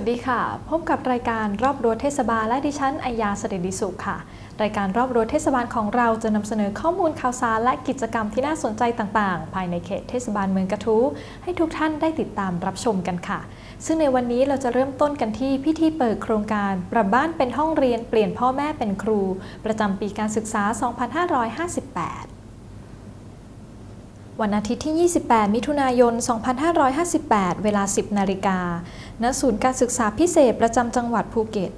สวัสดีค่ะ พบกับรายการรอบรั้วเทศบาลและดิฉันอัยยาเสด็จดิสุขค่ะ รายการรอบรั้วเทศบาลของเราจะนำเสนอข้อมูลข่าวสารและกิจกรรมที่น่าสนใจต่างๆ ภายในเขตเทศบาลเมืองกระทู้ให้ทุกท่านได้ติดตามรับชมกันค่ะ ซึ่งในวันนี้เราจะเริ่มต้นกันที่พิธีเปิดโครงการ ปรับบ้านเป็นห้องเรียนเปลี่ยนพ่อแม่เป็นครู ประจำปีการศึกษา 2558 วันอาทิตย์ที่ 28 มิถุนายน 2558 เวลา 10 นาฬิกา ณ ศูนย์การศึกษาพิเศษประจำจังหวัดภูเก็ต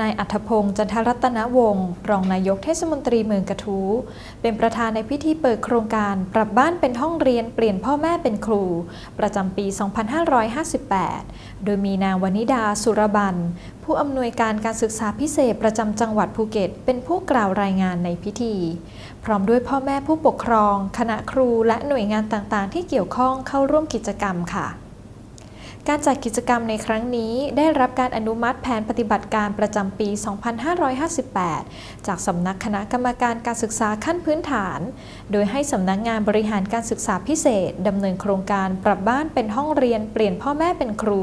นายอัธพงศ์จันทรัตนวงศ์ รองนายกเทศมนตรีเมืองกระทู้ เป็นประธานในพิธีเปิดโครงการปรับบ้านเป็นห้องเรียนเปลี่ยนพ่อแม่เป็นครู ประจำปี 2558 โดยมีนางวนิดาสุรบัน ผู้อำนวยการการศึกษาพิเศษประจำจังหวัดภูเก็ต เป็นผู้กล่าวรายงานในพิธี พร้อมด้วยพ่อแม่ผู้ปกครอง คณะครูและหน่วยงานต่างๆ ที่เกี่ยวข้องเข้าร่วมกิจกรรมค่ะ การจัดกิจกรรมในครั้งนี้ได้รับการอนุมัติแผนปฏิบัติการประจำปี 2558 จากสำนักคณะกรรมการการศึกษาขั้นพื้นฐาน โดยให้สำนักงานบริหารการศึกษาพิเศษดำเนินโครงการปรับบ้านเป็นห้องเรียนเปลี่ยนพ่อแม่เป็นครู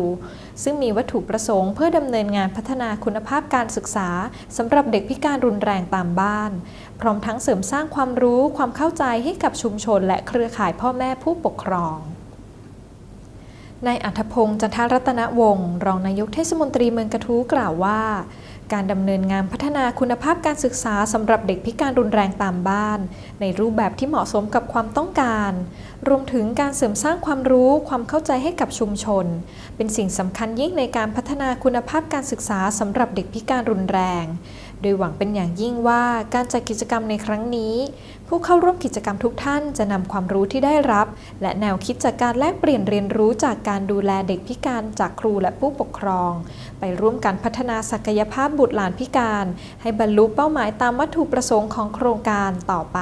ซึ่งมีวัตถุประสงค์เพื่อดำเนินงานพัฒนาคุณภาพการศึกษาสำหรับเด็กพิการรุนแรงตามบ้าน พร้อมทั้งเสริมสร้างความรู้ความเข้าใจให้กับชุมชนและเครือข่ายพ่อแม่ผู้ปกครอง นายอัธพงศ์จันทรัตนวงศ์รองนายกเทศมนตรีเมืองกระทู้กล่าวว่า การดำเนินงานพัฒนาคุณภาพการศึกษาสำหรับเด็กพิการรุนแรงตามบ้าน ในรูปแบบที่เหมาะสมกับความต้องการ รวมถึงการเสริมสร้างความรู้ความเข้าใจให้กับชุมชน เป็นสิ่งสำคัญยิ่งในการพัฒนาคุณภาพการศึกษาสำหรับเด็กพิการรุนแรง โดยหวังเป็นอย่างยิ่งว่าการจัดกิจกรรมในครั้งนี้ ผู้เข้าร่วมกิจกรรมทุกท่านจะนำความรู้ที่ได้รับ และแนวคิดจากการแลกเปลี่ยนเรียนรู้จากการดูแลเด็กพิการจากครูและผู้ปกครอง ไปร่วมกันพัฒนาศักยภาพบุตรหลานพิการ ให้บรรลุเป้าหมายตามวัตถุประสงค์ของโครงการต่อไป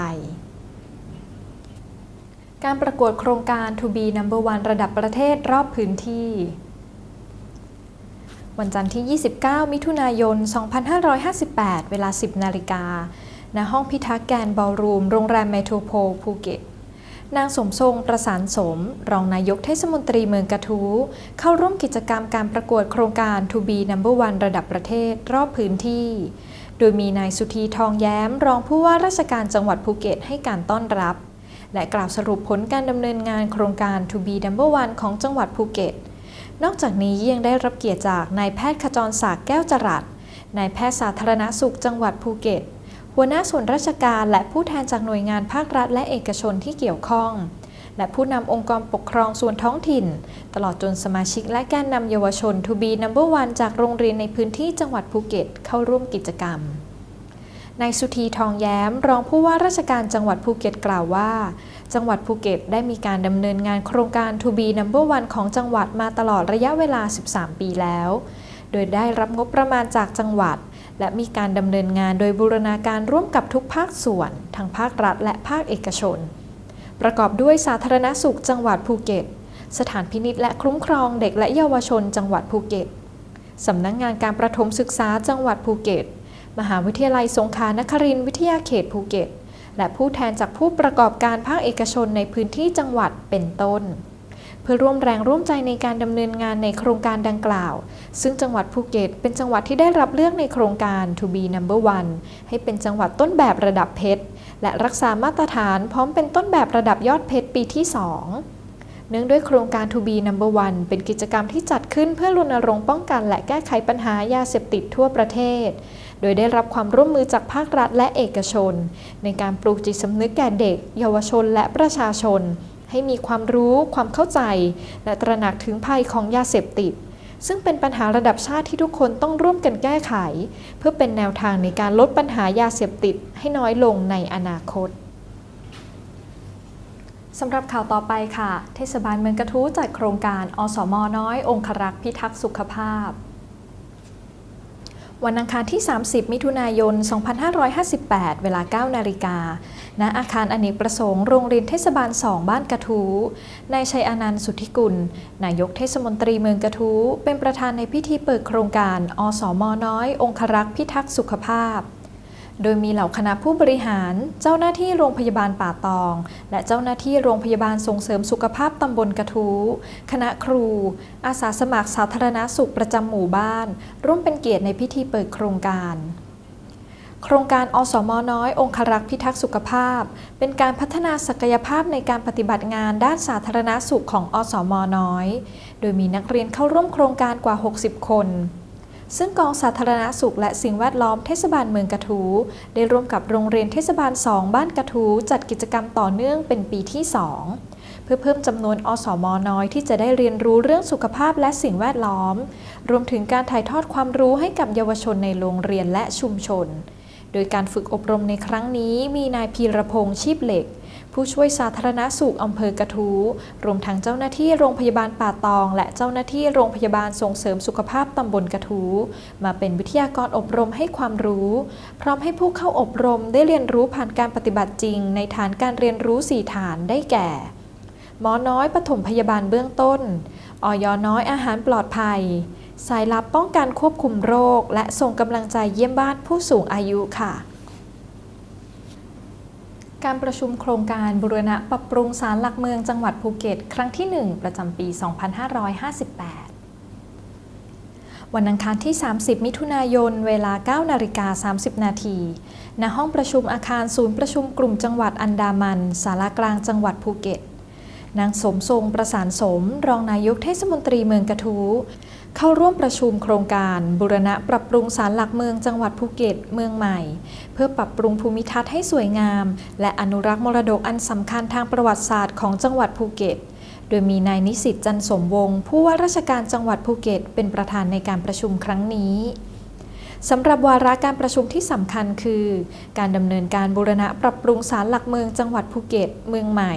การประกวดโครงการ To be Number One ระดับประเทศรอบพื้นที่ วันจันทร์ที่ 29 มิถุนายน 2558 เวลา 10 นาฬิกา ณ ห้องพิทักษ์แกนบอลรูม โรงแรมเมโทรโพลภูเก็ต นางสมทรงประสานสม รองนายกเทศมนตรีเมืองกระทู้ เข้าร่วมกิจกรรมการประกวดโครงการ To be Number One ระดับประเทศ รอบพื้นที่ โดยมีนายสุธีทองแย้ม รองผู้ว่าราชการจังหวัดภูเก็ตให้การต้อนรับ และกล่าวสรุปผลการดำเนินงานโครงการ To be Number One ของจังหวัดภูเก็ต นอกจากนี้ยังได้รับเกียรติจากนายแพทย์ขจรศักดิ์แก้วจรัสนายแพทย์สาธารณสุขจังหวัดภูเก็ต หัวหน้าส่วนราชการและผู้แทนจากหน่วยงานภาครัฐและเอกชนที่เกี่ยวข้อง และผู้นำองค์กรปกครองส่วนท้องถิ่น ตลอดจนสมาชิกและแกนนำเยาวชน To be Number One จากโรงเรียนในพื้นที่จังหวัดภูเก็ต เข้าร่วมกิจกรรมนายสุธีทองแย้ม รองผู้ว่าราชการจังหวัดภูเก็ตกล่าวว่า จังหวัดภูเก็ตได้มีการดำเนินงานโครงการ To be Number One ของจังหวัดมาตลอดระยะเวลา 13 ปีแล้ว โดยได้รับงบประมาณจากจังหวัด และมีการดำเนินงานโดยบูรณาการร่วมกับทุกภาคส่วน ทั้งภาครัฐและภาคเอกชน ประกอบด้วยสาธารณสุขจังหวัดภูเก็ต สถานพินิจและคุ้มครองเด็กและเยาวชนจังหวัดภูเก็ตสำนักงงานการประถมศึกษาจังหวัดภูเก็ต มหาวิทยาลัยสงขลานครินทร์วิทยาเขตภูเก็ต และผู้แทนจากผู้ประกอบการภาคเอกชนในพื้นที่จังหวัดเป็นต้น เพื่อร่วมแรงร่วมใจในการดำเนินงานในโครงการดังกล่าว ซึ่งจังหวัดภูเก็ตเป็นจังหวัดที่ได้รับเลือกในโครงการ To be Number One ให้เป็นจังหวัดต้นแบบระดับเพชรและรักษามาตรฐานพร้อมเป็นต้นแบบระดับยอดเพชรปีที่ 2เนื่องด้วยโครงการ To be Number One เป็นกิจกรรมที่จัดขึ้นเพื่อรณรงค์ป้องกันและแก้ไขปัญหายาเสพติดทั่วประเทศ โดยได้รับความร่วมมือจากภาครัฐและเอกชน ในการปลูกจิตสำนึกแก่เด็ก เยาวชนและประชาชน ให้มีความรู้ ความเข้าใจ และตระหนักถึงภัยของยาเสพติด ซึ่งเป็นปัญหาระดับชาติที่ทุกคนต้องร่วมกันแก้ไข เพื่อเป็นแนวทางในการลดปัญหายาเสพติดให้น้อยลงในอนาคตสำหรับข่าวต่อไปค่ะ เทศบาลเมืองกระทู้จัดโครงการ อสมน้อย องครักษ์พิทักษ์สุขภาพ วันอังคารที่ 30 มิถุนายน 2558 เวลา 9 นาฬิกา ณ อาคารอเนกประสงค์ โรงเรียนเทศบาล 2 บ้านกระทู้ นายชัยอนันต์สุทธิกุล นายกเทศมนตรีเมืองกระทู้ เป็นประธานในพิธีเปิดโครงการ อสมน้อย องครักษ์พิทักษ์สุขภาพ โดยมีเหล่าคณะผู้บริหาร เจ้าหน้าที่โรงพยาบาลป่าตอง และเจ้าหน้าที่โรงพยาบาลส่งเสริมสุขภาพตำบลกระทู้คณะครู อาสาสมัครสาธารณสุขประจำหมู่บ้าน ร่วมเป็นเกียรติในพิธีเปิดโครงการโครงการอสมน้อย องครักษ์พิทักษ์สุขภาพ เป็นการพัฒนาศักยภาพในการปฏิบัติงานด้านสาธารณสุขของอสมน้อย โดยมีนักเรียนเข้าร่วมโครงการกว่า 60 คน ซึ่งกองสาธารณสุขและสิ่งแวดล้อมเทศบาลเมืองกระทู ได้ร่วมกับโรงเรียนเทศบาล 2 บ้านกระทู จัดกิจกรรมต่อเนื่องเป็นปีที่ 2 เพื่อเพิ่มจำนวนอสมน้อยที่จะได้เรียนรู้เรื่องสุขภาพและสิ่งแวดล้อม รวมถึงการถ่ายทอดความรู้ให้กับเยาวชนในโรงเรียนและชุมชน โดยการฝึกอบรมในครั้งนี้มีนายพีรพงษ์ชีพเหล็ก ผู้ช่วยสาธารณสุขอำเภอกระทู้รวมทั้งเจ้าหน้าที่โรงพยาบาลป่าตอง และเจ้าหน้าที่โรงพยาบาลส่งเสริมสุขภาพตำบลกระทู้มาเป็นวิทยากรอบรมให้ความรู้ พร้อมให้ผู้เข้าอบรมได้เรียนรู้ผ่านการปฏิบัติจริง ในฐานการเรียนรู้ 4 ฐานได้แก่ หมอน้อยปฐมพยาบาลเบื้องต้นออยน้อยอาหารปลอดภัย สายลับป้องกันควบคุมโรค และส่งกำลังใจเยี่ยมบ้านผู้สูงอายุค่ะ การประชุมโครงการบูรณะปรับปรุงศาลหลักเมืองจังหวัดภูเก็ต ครั้งที่ 1 ประจำปี 2558 วันอังคารที่ 30 มิถุนายน เวลา 9 นาฬิกา 30 นาทีณห้องประชุมอาคารศูนย์ประชุมกลุ่มจังหวัดอันดามัน สารากลางจังหวัดภูเก็ตนางสมทรงประสานสม รองนายกเทศมนตรีเมืองกระทู้ เข้าร่วมประชุมโครงการบูรณะปรับปรุงศาลหลักเมืองจังหวัดภูเก็ตเมืองใหม่ เพื่อปรับปรุงภูมิทัศน์ให้สวยงาม และอนุรักษ์มรดกอันสำคัญทางประวัติศาสตร์ของจังหวัดภูเก็ต โดยมีนายนิสิตจันสมวงศ์ผู้ว่าราชการจังหวัดภูเก็ต เป็นประธานในการประชุมครั้งนี้สำหรับวาระการประชุมที่สำคัญคือ การดำเนินการบูรณะปรับปรุงศาลหลักเมืองจังหวัดภูเก็ต เมืองใหม่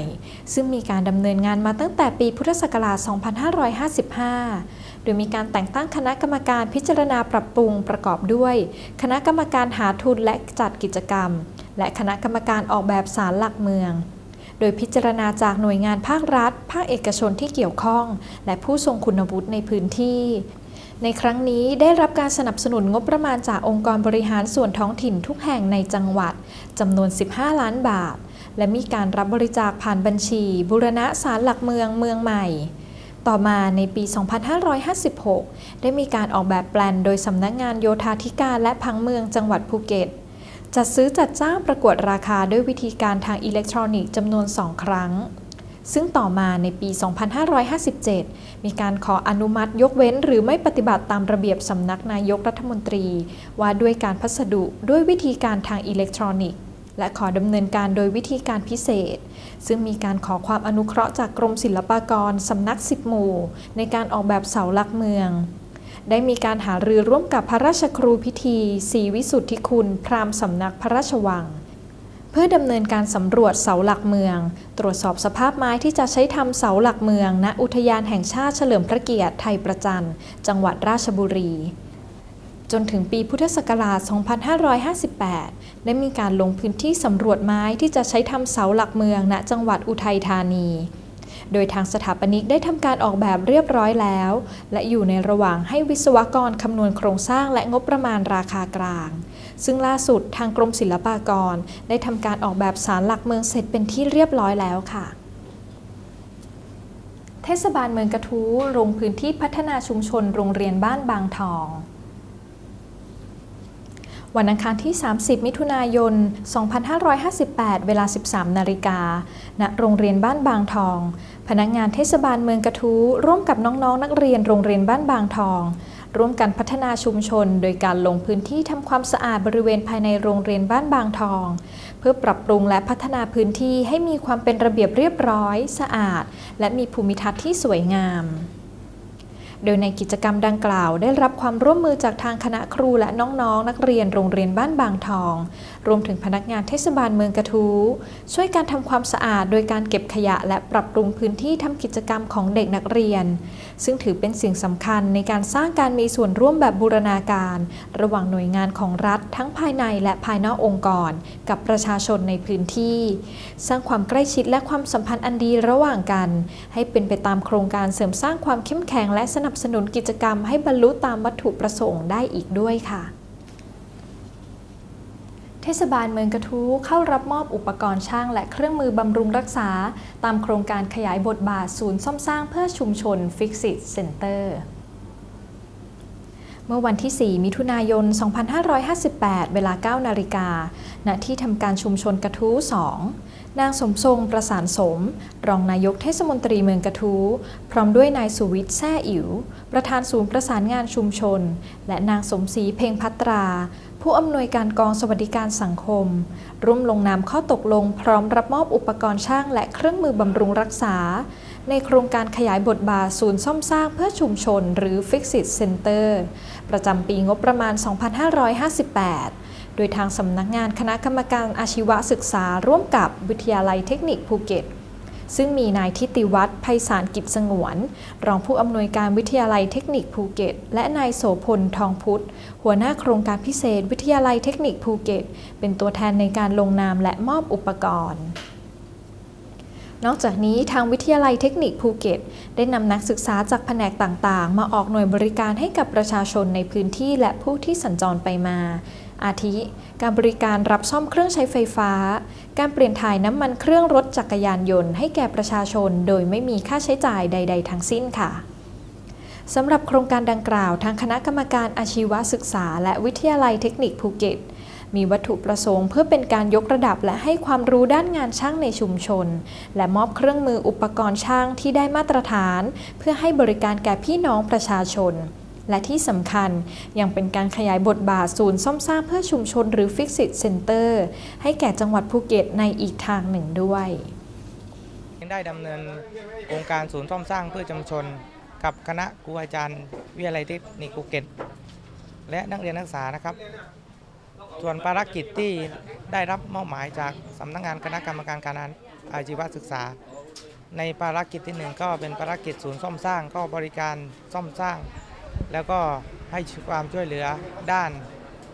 ซึ่งมีการดำเนินงานมาตั้งแต่ปีพุทธศักราช 2555 โดยมีการแต่งตั้งคณะกรรมการพิจารณาปรับปรุงประกอบด้วย คณะกรรมการหาทุนและจัดกิจกรรม และคณะกรรมการออกแบบศาลหลักเมือง โดยพิจารณาจากหน่วยงานภาครัฐ ภาคเอกชนที่เกี่ยวข้อง และผู้ทรงคุณวุฒิในพื้นที่ในครั้งนี้ได้รับการสนับสนุนงบประมาณจากองค์กรบริหารส่วนท้องถิ่นทุกแห่งในจังหวัดจำนวน 15 ล้านบาท และมีการรับบริจาคผ่านบัญชี บุรณะศาลหลักเมืองเมืองใหม่ ต่อมาในปี 2556 ได้มีการออกแบบแปลนโดยสำนักงานโยธาธิการและพังเมืองจังหวัดภูเก็ต จัดซื้อจัดจ้างประกวดราคาด้วยวิธีการทางอิเล็กทรอนิกส์จำนวน 2 ครั้ง ซึ่งต่อมาในปี 2557 มีการขออนุมัติยกเว้นหรือไม่ปฏิบัติตามระเบียบสำนักนายกรัฐมนตรี ว่าด้วยการพัสดุด้วยวิธีการทางอิเล็กทรอนิกส์ และขอดำเนินการโดยวิธีการพิเศษ ซึ่งมีการขอความอนุเคราะห์จากกรมศิลปากรสำนักสิบหมู่ ในการออกแบบเสาหลักเมือง ได้มีการหารือร่วมกับพระราชครูพิธีศรีวิสุทธิคุณ พราหมณ์สำนักพระราชวังเพื่อดำเนินการสำรวจเสาหลักเมือง ตรวจสอบสภาพไม้ที่จะใช้ทำเสาหลักเมือง ณ อุทยานแห่งชาติเฉลิมพระเกียรติไทยประจันจังหวัดราชบุรี จนถึงปีพุทธศักราช 2558 ได้มีการลงพื้นที่สำรวจไม้ที่จะใช้ทำเสาหลักเมืองณจังหวัดอุทัยธานี โดยทางสถาปนิกได้ทำการออกแบบเรียบร้อยแล้ว และอยู่ในระหว่างให้วิศวกรคำนวณโครงสร้างและงบประมาณราคากลาง ซึ่งล่าสุดทางกรมศิลปากร ได้ทำการออกแบบศาลหลักเมืองเสร็จเป็นที่เรียบร้อยแล้วค่ะเทศบาลเมืองกระทู้ลงพื้นที่พัฒนาชุมชนโรงเรียนบ้านบางทอง วันอังคารที่ 30 มิถุนายน 2558 เวลา 13 นาฬิกา ณ โรงเรียนบ้านบางทอง พนักงานเทศบาลเมืองกระทู้ร่วมกับน้องๆนนักเรียนโรงเรียนบ้านบางทอง ร่วมกันพัฒนาชุมชน โดยการลงพื้นที่ทำความสะอาดบริเวณภายในโรงเรียนบ้านบางทอง เพื่อปรับปรุงและพัฒนาพื้นที่ให้มีความเป็นระเบียบเรียบร้อย สะอาด และมีภูมิทัศน์ที่สวยงาม โดยในกิจกรรมดังกล่าว ได้รับความร่วมมือจากทางคณะครูและน้องๆนนักเรียนโรงเรียนบ้านบางทอง รวมถึงพนักงานเทศบาลเมืองกระทู้ช่วยการทำความสะอาดโดยการเก็บขยะและปรับปรุงพื้นที่ทำกิจกรรมของเด็กนักเรียน ซึ่งถือเป็นสิ่งสำคัญในการสร้างการมีส่วนร่วมแบบบูรณาการ ระหว่างหน่วยงานของรัฐทั้งภายในและภายนอกองค์กร กับประชาชนในพื้นที่ สร้างความใกล้ชิดและความสัมพันธ์อันดีระหว่างกัน ให้เป็นไปตามโครงการเสริมสร้างความเข้มแข็งและสนับสนุนกิจกรรมให้บรรลุตามวัตถุประสงค์ได้อีกด้วยค่ะ เทศบาลเมืองกระทู้เข้ารับมอบอุปกรณ์ช่างและเครื่องมือบำรุงรักษา ตามโครงการขยายบทบาทศูนย์ซ่อมสร้างเพื่อชุมชน Fixit Center เมื่อวันที่ 4 มิถุนายน 2558 เวลา 9 นาฬิกา ณ ที่ทำการชุมชนกระทู้ 2 นางสมทรงประสานสม รองนายกเทศมนตรีเมืองกระทู้ พร้อมด้วยนายสุวิทย์แซ่อิ๋ว ประธานศูนย์ประสานงานชุมชน และนางสมศรีเพ่งพัตรา ผู้อำนวยการกองสวัสดิการสังคม ร่วมลงนามข้อตกลง พร้อมรับมอบอุปกรณ์ช่างและเครื่องมือบำรุงรักษา ในโครงการขยายบทบาทศูนย์ซ่อมสร้างเพื่อชุมชน หรือ Fixit Center ประจำปีงบประมาณ 2558 ดยทางสำนักงานคณะกรรมการอาชีวศึกษาร่วมกับวิทยาลัยเทคนิคภูเก็ต ซึ่งมีนายทิติวัฒน์ไพศาลกิจสงวน รองผู้อำนวยการวิทยาลัยเทคนิคภูเก็ต และนายโสพลทองพุทธ หัวหน้าโครงการพิเศษ วิทยาลัยเทคนิคภูเก็ต เป็นตัวแทนในการลงนามและมอบอุปกรณ์นอกจากนี้ทางวิทยาลัยเทคนิคภูเก็ต ได้นำนักศึกษาจากแผนกต่างๆ มาออกหน่วยบริการให้กับประชาชนในพื้นที่และผู้ที่สัญจรไปมา อาทิ การบริการรับซ่อมเครื่องใช้ไฟฟ้า การเปลี่ยนถ่ายน้ำมันเครื่องรถจักรยานยนต์ให้แก่ประชาชน โดยไม่มีค่าใช้จ่ายใด ๆ ทั้งสิ้นค่ะสำหรับโครงการดังกล่าว ทางคณะกรรมการอาชีวศึกษา และวิทยาลัยเทคนิคภูเก็ต มีวัตถุประสงค์เพื่อเป็นการยกระดับและให้ความรู้ด้านงานช่างในชุมชน และมอบเครื่องมืออุปกรณ์ช่างที่ได้มาตรฐาน เพื่อให้บริการแก่พี่น้องประชาชน และที่สำคัญยังเป็นการขยายบทบาทศูนย์ซ่อมสร้างเพื่อชุมชนหรือ Fixit Center ให้แก่จังหวัดภูเก็ตในอีกทางหนึ่งด้วยได้ดำเนินโครงการศูนย์ซ่อมสร้างเพื่อชุมชน กับคณะครูอาจารย์วิทยาลัยเทคนิคภูเก็ต และนักเรียนนักศึกษานะครับ ส่วนภารกิจที่ได้รับมอบหมายจากสำนักงานคณะกรรมการการอาชีวศึกษา ในภารกิจที่หนึ่งก็เป็นภารกิจศูนย์ซ่อมสร้างก็บริการซ่อมสร้าง แล้วก็ให้ความช่วยเหลือด้าน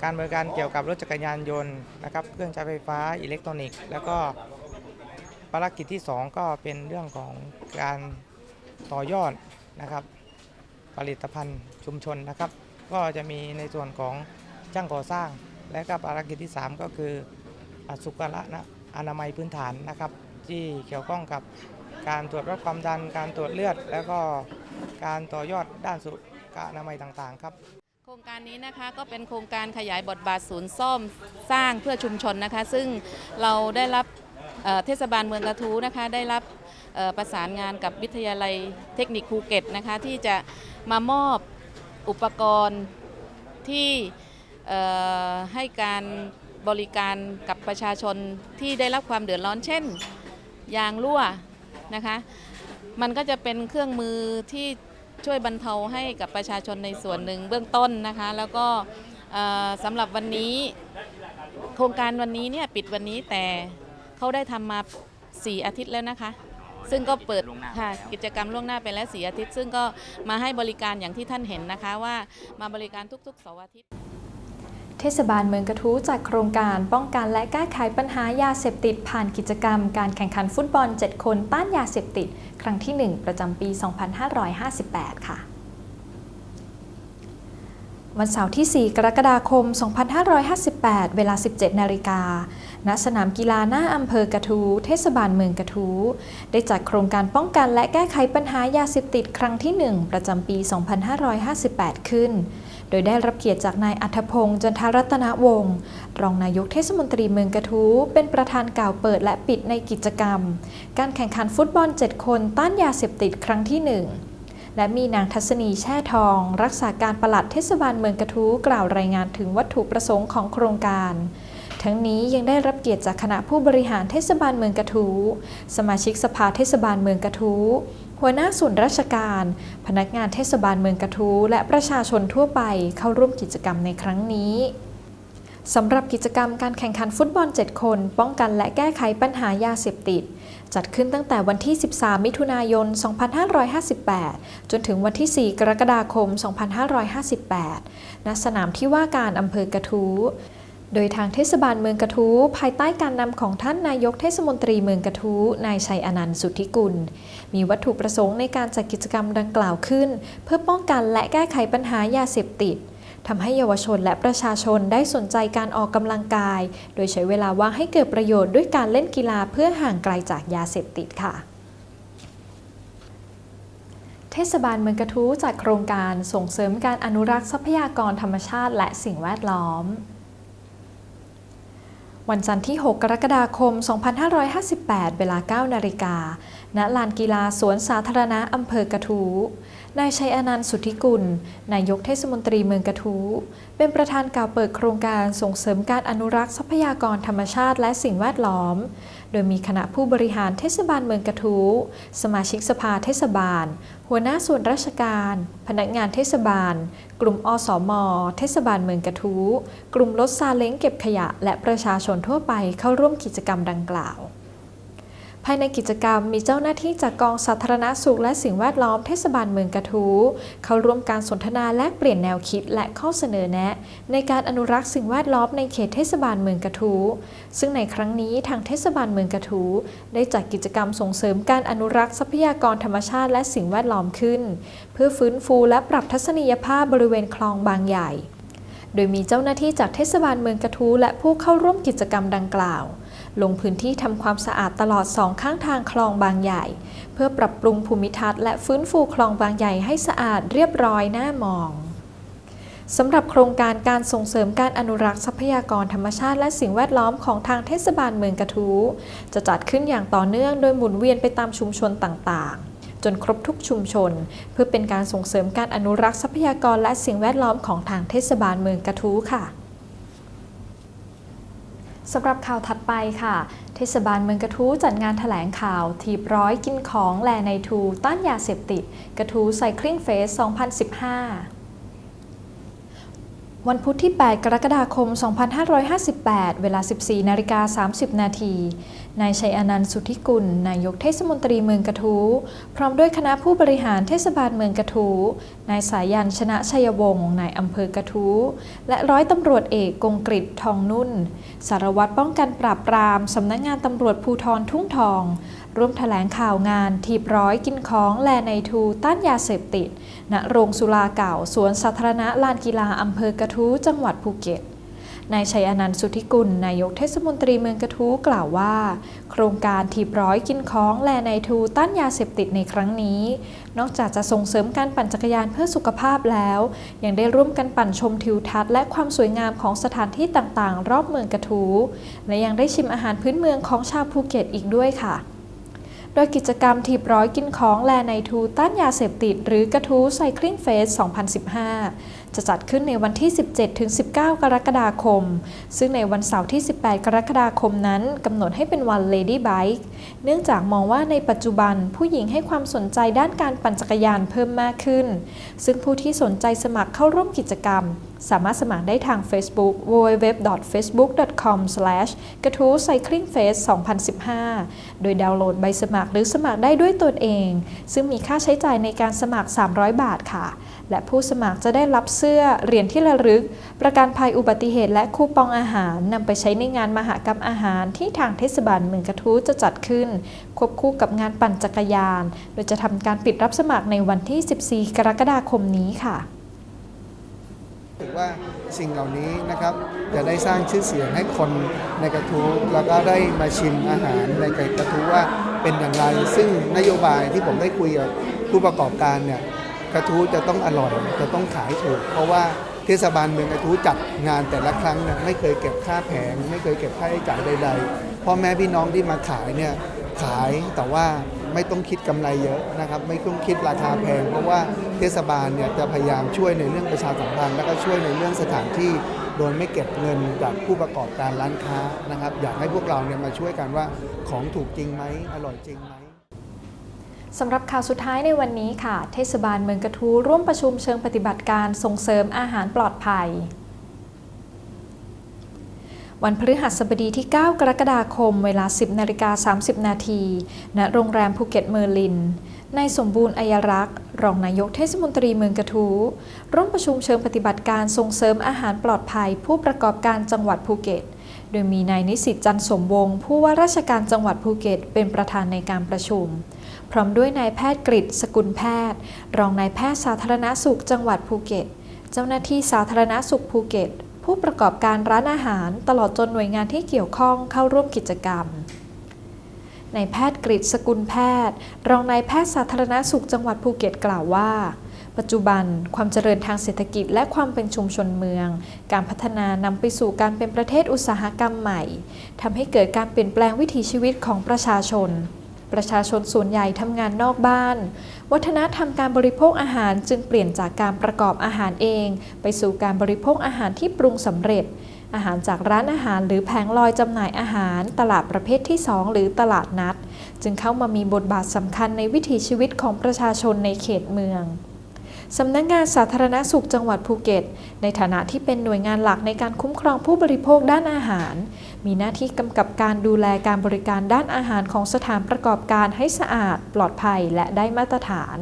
การบริการเกี่ยวกับรถจักรยานยนต์นะครับ เครื่องใช้ไฟฟ้าอิเล็กทรอนิกส์ แล้วก็ภารกิจที่ 2 ก็เป็นเรื่องของการต่อยอดนะครับ ผลิตภัณฑ์ชุมชนนะครับ ก็จะมีในส่วนของจ้างก่อสร้าง และก็ภารกิจที่ 3 ก็คืออสุขละนะอนามัยพื้นฐานนะครับ ที่เกี่ยวข้องกับการตรวจวัดความดัน การตรวจเลือด แล้วก็การต่อยอดด้านสุ ขอนามัยต่างๆครับโครงการนี้นะคะก็เป็นโครงการขยายบทบาทศูนย์ซ่อมสร้างเพื่อชุมชนนะคะ ซึ่งเราได้รับเเทศบาลเมืองกระทู้นะคะ ได้รับประสานงานกับวิทยาลัยเทคนิคภูเก็ตนะคะ ที่จะมามอบอุปกรณ์ที่ให้การบริการกับประชาชนที่ได้รับความเดือดร้อนเช่น ยางรั่วนะคะ มันก็จะเป็นเครื่องมือที่ ช่วยบรรเทาให้กับประชาชนในส่วนหนึ่งเบื้องต้นนะคะ แล้วก็เอ่อสำหรับวันนี้โครงการวันนี้เนี่ยปิดวันนี้แต่เขาได้ทำมา 4 อาทิตย์แล้วนะคะ ซึ่งก็เปิดค่ะกิจกรรมล่วงหน้าไปแล้ว4อาทิตย์ ซึ่งก็มาให้บริการอย่างที่ท่านเห็นนะคะว่ามาบริการทุกๆเสาร์อาทิตย์เทศบาลเมืองกระทู้จัดโครงการป้องกันและแก้ไขปัญหายาเสพติดผ่านกิจกรรม การแข่งขันฟุตบอล 7 คนต้านยาเสพติด ครั้งที่ 1 ประจำปี 2558 ค่ะ วันเสาร์ที่ 4 กรกฎาคม 2558 เวลา 17 นาฬิกา ณ สนามกีฬาหน้าอำเภอกระทู้เทศบาลเมืองกระทู้ได้จัดโครงการป้องกันและแก้ไขปัญหายาเสพติดครั้งที่ 1 ประจำปี 2558 ขึ้น โดยได้รับเกียรติจากนายอัธพงศ์จันทรัตนวงศ์รองนายกเทศมนตรีเมืองกระทู้เป็นประธานกล่าวเปิดและปิดในกิจกรรม การแข่งขันฟุตบอล 7 คนต้านยาเสพติดครั้งที่ 1และมีนางทัศนีแช่ทอง รักษาการปลัดเทศบาลเมืองกระทู้กล่าวรายงานถึงวัตถุประสงค์ของโครงการ ทั้งนี้ยังได้รับเกียรติจากคณะผู้บริหารเทศบาลเมืองกระทู้สมาชิกสภาเทศบาลเมืองกระทู้ หัวหน้าส่วนราชการ พนักงานเทศบาลเมืองกระทู้และประชาชนทั่วไปเข้าร่วมกิจกรรมในครั้งนี้สำหรับกิจกรรมการแข่งขันฟุตบอล 7 คน ป้องกันและแก้ไขปัญหายาเสพติด จัดขึ้นตั้งแต่วันที่ 13 มิถุนายน 2558 จนถึงวันที่ 4 กรกฎาคม 2558 ณ สนามที่ว่าการอำเภอกระทู้ โดยทางเทศบาลเมืองกระทู้ภายใต้การนำของท่านนายกเทศมนตรีเมืองกระทู้นายชัยอนันต์สุทธิกุล มีวัตถุประสงค์ในการจัดกิจกรรมดังกล่าวขึ้น เพื่อป้องกันและแก้ไขปัญหายาเสพติดทำให้เยาวชนและประชาชนได้สนใจการออกกำลังกาย โดยใช้เวลาว่างให้เกิดประโยชน์ด้วยการเล่นกีฬาเพื่อห่างไกลจากยาเสพติดค่ะเทศบาลเมืองกระทู้จัดโครงการส่งเสริมการอนุรักษ์ทรัพยากรธรรมชาติและสิ่งแวดล้อม วันจันทร์ที่ 6 กรกฎาคม 2558 เวลา 9 นาฬิกา ณ ลานกีฬาสวนสาธารณะอำเภอกระทู้ นายชัยอนันต์สุทธิกุล นายกเทศมนตรีเมืองกระทู้ เป็นประธานกล่าวเปิดโครงการส่งเสริมการอนุรักษ์ทรัพยากรธรรมชาติและสิ่งแวดล้อม โดยมีคณะผู้บริหารเทศบาลเมืองกระทู้ สมาชิกสภาเทศบาล หัวหน้าส่วนราชการ พนักงานเทศบาล กลุ่มอสมเทศบาลเมืองกระทู้ กลุ่มรถซาเล้งเก็บขยะ และประชาชนทั่วไปเข้าร่วมกิจกรรมดังกล่าว ภายในกิจกรรมมีเจ้าหน้าที่จากกองสาธารณสุขและสิ่งแวดล้อมเทศบาลเมืองกระทู้เข้าร่วมการสนทนาและเปลี่ยนแนวคิดและข้อเสนอแนะ ในการอนุรักษ์สิ่งแวดล้อมในเขตเทศบาลเมืองกระทู้ซึ่งในครั้งนี้ทางเทศบาลเมืองกระทู้ได้จัดกิจกรรมส่งเสริมการอนุรักษ์ทรัพยากรธรรมชาติและสิ่งแวดล้อมขึ้น เพื่อฟื้นฟูและปรับทัศนียภาพบริเวณคลองบางใหญ่ โดยมีเจ้าหน้าที่จากเทศบาลเมืองกระทู้และผู้เข้าร่วมกิจกรรมดังกล่าว ลงพื้นที่ทำความสะอาดตลอดสองข้างทางคลองบางใหญ่ เพื่อปรับปรุงภูมิทัศน์และฟื้นฟูคลองบางใหญ่ให้สะอาดเรียบร้อยน่ามองสำหรับโครงการการส่งเสริมการอนุรักษ์ทรัพยากรธรรมชาติและสิ่งแวดล้อมของทางเทศบาลเมืองกระทู้จะจัดขึ้นอย่างต่อเนื่องโดยหมุนเวียนไปตามชุมชนต่างๆ จนครบทุกชุมชน เพื่อเป็นการส่งเสริมการอนุรักษ์ทรัพยากรและสิ่งแวดล้อมของทางเทศบาลเมืองกระทู้ค่ะ สำหรับข่าวถัดไปค่ะ เทศบาลเมืองกระทู้จัดงานถแถลงข่าว ทีบร้อยกินของแลในทูต้านยาเสพติด กระทู้ไซคลิงเฟส 2015 วันพุธที่ 8 กรกฎาคม 2558 เวลา 14 นาฬิกา 30 นาที นายชัยอนันต์สุทธิกุล นายกเทศมนตรีเมืองกระทู้ พร้อมด้วยคณะผู้บริหารเทศบาลเมืองกระทู้ นายสายันชนะชัยวงศ์ นายอำเภอกระทู้ และร้อยตำรวจเอกกงกฤษทองนุ่น สารวัตรป้องกันปราบปราม สำนักงานตำรวจภูทรทุ่งทอง ร่วมแถลงข่าวงานทีบร้อยกินของแลในทูต้านยาเสพติด ณ โรงสุราเก่า สวนสาธารณะลานกีฬาอำเภอกระทู้จังหวัดภูเก็ตนายชัยอนันต์สุทธิกุล นายกเทศมนตรีเมืองกระทู้กล่าวว่า โครงการทีบร้อยกินของแลในทูต้านยาเสพติดในครั้งนี้ นอกจากจะส่งเสริมการปั่นจักรยานเพื่อสุขภาพแล้ว ยังได้ร่วมกันปั่นชมทิวทัศน์และความสวยงามของสถานที่ต่างๆ รอบเมืองกระทู้และยังได้ชิมอาหารพื้นเมืองของชาวภูเก็ตอีกด้วยค่ะ โดยกิจกรรมทีบร้อยกินของแลในทูต้านยาเสพติด หรือกระทู้ไซคลิงเฟส 2015 จะจัดขึ้นในวันที่ 17-19 กรกฎาคม ซึ่งในวันเสาร์ที่ 18 กรกฎาคมนั้นกำหนดให้เป็นวัน Lady Bike เนื่องจากมองว่าในปัจจุบันผู้หญิงให้ความสนใจด้านการปั่นจักรยานเพิ่มมากขึ้น ซึ่งผู้ที่สนใจสมัครเข้าร่วมกิจกรรม สามารถสมัครได้ทาง Facebook www.facebook.com กระทู้ Cycling Face 2015 โดยดาวน์โหลดใบสมัครหรือสมัครได้ด้วยตนเอง ซึ่งมีค่าใช้จ่ายในการสมัคร 300 บาทค่ะ และผู้สมัครจะได้รับเสื้อเหรียญที่ระลึก ประกันภัยอุบัติเหตุและคูปองอาหารนำไปใช้ในงานมหกรรมอาหารที่ทางเทศบาลเมืองกระทู้จะจัดขึ้น ควบคู่กับงานปั่นจักรยาน โดยจะทำการปิดรับสมัครในวันที่ 14 กรกฎาคมนี้ค่ะถือว่าสิ่งเหล่านี้นะครับจะได้สร้างชื่อเสียงให้คนในกระทู้แล้วก็ได้มาชิมอาหารในกระทู้ว่าเป็นอย่างไร ซึ่งนโยบายที่ผมได้คุยกับผู้ประกอบการเนี่ย กระทู้จะต้องอร่อย จะต้องขายถูก เพราะว่าเทศบาลเมืองกระทู้จัดงานแต่ละครั้งเนี่ยไม่เคยเก็บค่าแผง ไม่เคยเก็บค่าใช้จ่ายใดๆพ่อแม่พี่น้องที่มาขายเนี่ยขายแต่ว่าไม่ต้องคิดกำไรเยอะนะครับ ไม่ต้องคิดราคาแพง เพราะว่าเทศบาลเนี่ยจะพยายามช่วยในเรื่องประชาสัมพันธ์แล้วก็ช่วยในเรื่องสถานที่โดยไม่เก็บเงินจากผู้ประกอบการร้านค้านะครับ อยากให้พวกเราเนี่ยมาช่วยกันว่าของถูกจริงไหมอร่อยจริงไหม สำหรับข่าวสุดท้ายในวันนี้ค่ะ เทศบาลเมืองกระทู้ร่วมประชุมเชิงปฏิบัติการส่งเสริมอาหารปลอดภัย วันพฤหัสบดีที่ 9 กรกฎาคม เวลา 10นาฬิกา30 นาทีณโรงแรมภูเก็ตเมอร์ลินนายสมบูรณ์อัยรักษ์ รองนายกเทศมนตรีเมืองกระทู้ร่วมประชุมเชิงปฏิบัติการส่งเสริมอาหารปลอดภัย ผู้ประกอบการจังหวัดภูเก็ต โดยมีนายนิสิตจันสมวงผู้ว่าราชการจังหวัดภูเก็ต เป็นประธานในการประชุม พร้อมด้วยนายแพทย์กฤษสกุลแพทย์ รองนายแพทย์สาธารณสุขจังหวัดภูเก็ต เจ้าหน้าที่สาธารณสุขภูเก็ต ผู้ประกอบการร้านอาหาร ตลอดจนหน่วยงานที่เกี่ยวข้องเข้าร่วมกิจกรรมนายแพทย์กฤษสกุลแพทย์ รองนายแพทย์สาธารณสุขจังหวัดภูเก็ตกล่าวว่าปัจจุบันความเจริญทางเศรษฐกิจและความเป็นชุมชนเมือง การพัฒนานำไปสู่การเป็นประเทศอุตสาหกรรมใหม่ทำให้เกิดการเปลี่ยนแปลงวิถีชีวิตของประชาชน ประชาชนส่วนใหญ่ทำงานนอกบ้าน วัฒนธรรมการบริโภคอาหารจึงเปลี่ยนจากการประกอบอาหารเอง ไปสู่การบริโภคอาหารที่ปรุงสำเร็จ อาหารจากร้านอาหารหรือแผงลอยจำหน่ายอาหาร ตลาดประเภทที่ 2 หรือตลาดนัด จึงเข้ามามีบทบาทสำคัญในวิถีชีวิตของประชาชนในเขตเมือง สำนักงานสาธารณสุขจังหวัดภูเก็ต ในฐานะที่เป็นหน่วยงานหลักในการคุ้มครองผู้บริโภคด้านอาหาร มีหน้าที่กำกับการดูแลการบริการด้านอาหารของสถานประกอบการให้สะอาด ปลอดภัยและได้มาตรฐาน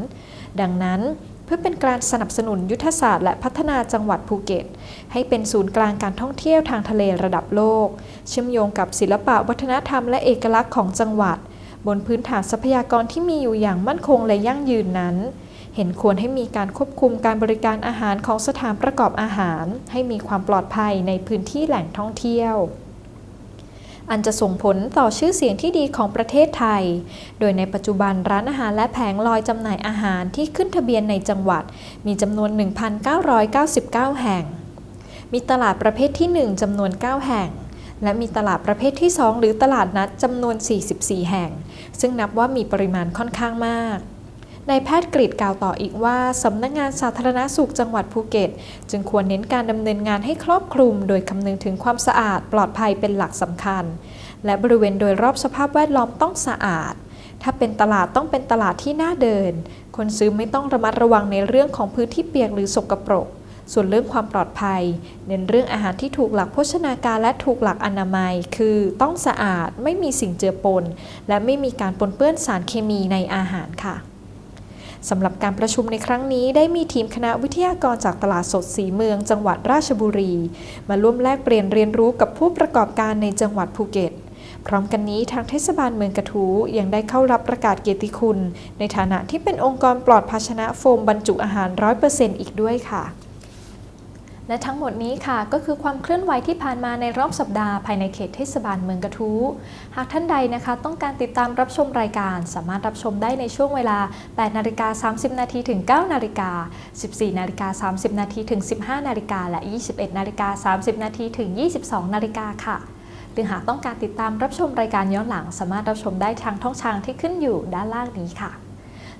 ดังนั้นเพื่อเป็นการสนับสนุนยุทธศาสตร์และพัฒนาจังหวัดภูเก็ต ให้เป็นศูนย์กลางการท่องเที่ยวทางทะเลระดับโลก เชื่อมโยงกับศิลปะวัฒนธรรมและเอกลักษณ์ของจังหวัด บนพื้นฐานทรัพยากรที่มีอยู่อย่างมั่นคงและยั่งยืนนั้น เห็นควรให้มีการควบคุมการบริการอาหารของสถานประกอบอาหาร ให้มีความปลอดภัยในพื้นที่แหล่งท่องเที่ยว อันจะส่งผลต่อชื่อเสียงที่ดีของประเทศไทย โดยในปัจจุบันร้านอาหารและแผงลอยจำหน่ายอาหารที่ขึ้นทะเบียนในจังหวัด มีจำนวน 1,999 แห่ง มีตลาดประเภทที่ 1จำนวน 9 แห่งและมีตลาดประเภทที่ 2 หรือตลาดนัดจำนวน 44 แห่ง ซึ่งนับว่ามีปริมาณค่อนข้างมาก นายแพทย์กฤษกล่าวต่ออีกว่าสำนักงานสาธารณสุขจังหวัดภูเก็ต จึงควรเน้นการดำเนินงานให้ครอบคลุม โดยคำนึงถึงความสะอาดปลอดภัยเป็นหลักสำคัญ และบริเวณโดยรอบสภาพแวดล้อมต้องสะอาด ถ้าเป็นตลาดต้องเป็นตลาดที่น่าเดิน คนซื้อไม่ต้องระมัดระวังในเรื่องของพื้นที่เปียกหรือสกปรกส่วนเรื่องความปลอดภัย เน้นเรื่องอาหารที่ถูกหลักโภชนาการและถูกหลักอนามัย คือต้องสะอาดไม่มีสิ่งเจือปน และไม่มีการปนเปื้อนสารเคมีในอาหารค่ะ สำหรับการประชุมในครั้งนี้ได้มีทีมคณะวิทยากรจากตลาดสดสีเมือง จังหวัดราชบุรี มาร่วมแลกเปลี่ยนเรียนรู้กับผู้ประกอบการในจังหวัดภูเก็ต พร้อมกันนี้ทางเทศบาลเมืองกระทู้ยังได้เข้ารับประกาศเกียรติคุณ ในฐานะที่เป็นองค์กรปลอดภาชนะโฟมบรรจุอาหาร 100%อีกด้วยค่ะ และทั้งหมดนี้ค่ะก็คือความเคลื่อนไหวที่ผ่านมาในรอบสัปดาห์ภายในเขตเทศบาลเมืองกระทู้ หากท่านใดนะคะ ต้องการติดตามรับชมรายการ สามารถรับชมได้ในช่วงเวลา 8 นาฬิกา 30 นาทีถึง 9 นาฬิกา 14 นาฬิกา 30 นาทีถึง 15 นาฬิกา และ 21 นาฬิกา 30 นาทีถึง 22 นาฬิกาค่ะ หรือหากต้องการติดตามรับชมรายการย้อนหลัง สามารถรับชมได้ทางช่องทางที่ขึ้นอยู่ด้านล่างนี้ค่ะ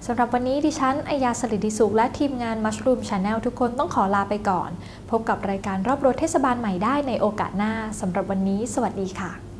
สำหรับวันนี้ดิฉันอายาสลิดิสุขและทีมงานมัชรูมชาแนลทุกคนต้องขอลาไปก่อน พบกับรายการรอบรถเทศบาลใหม่ได้ในโอกาสหน้าสำหรับวันนี้ สวัสดีค่ะ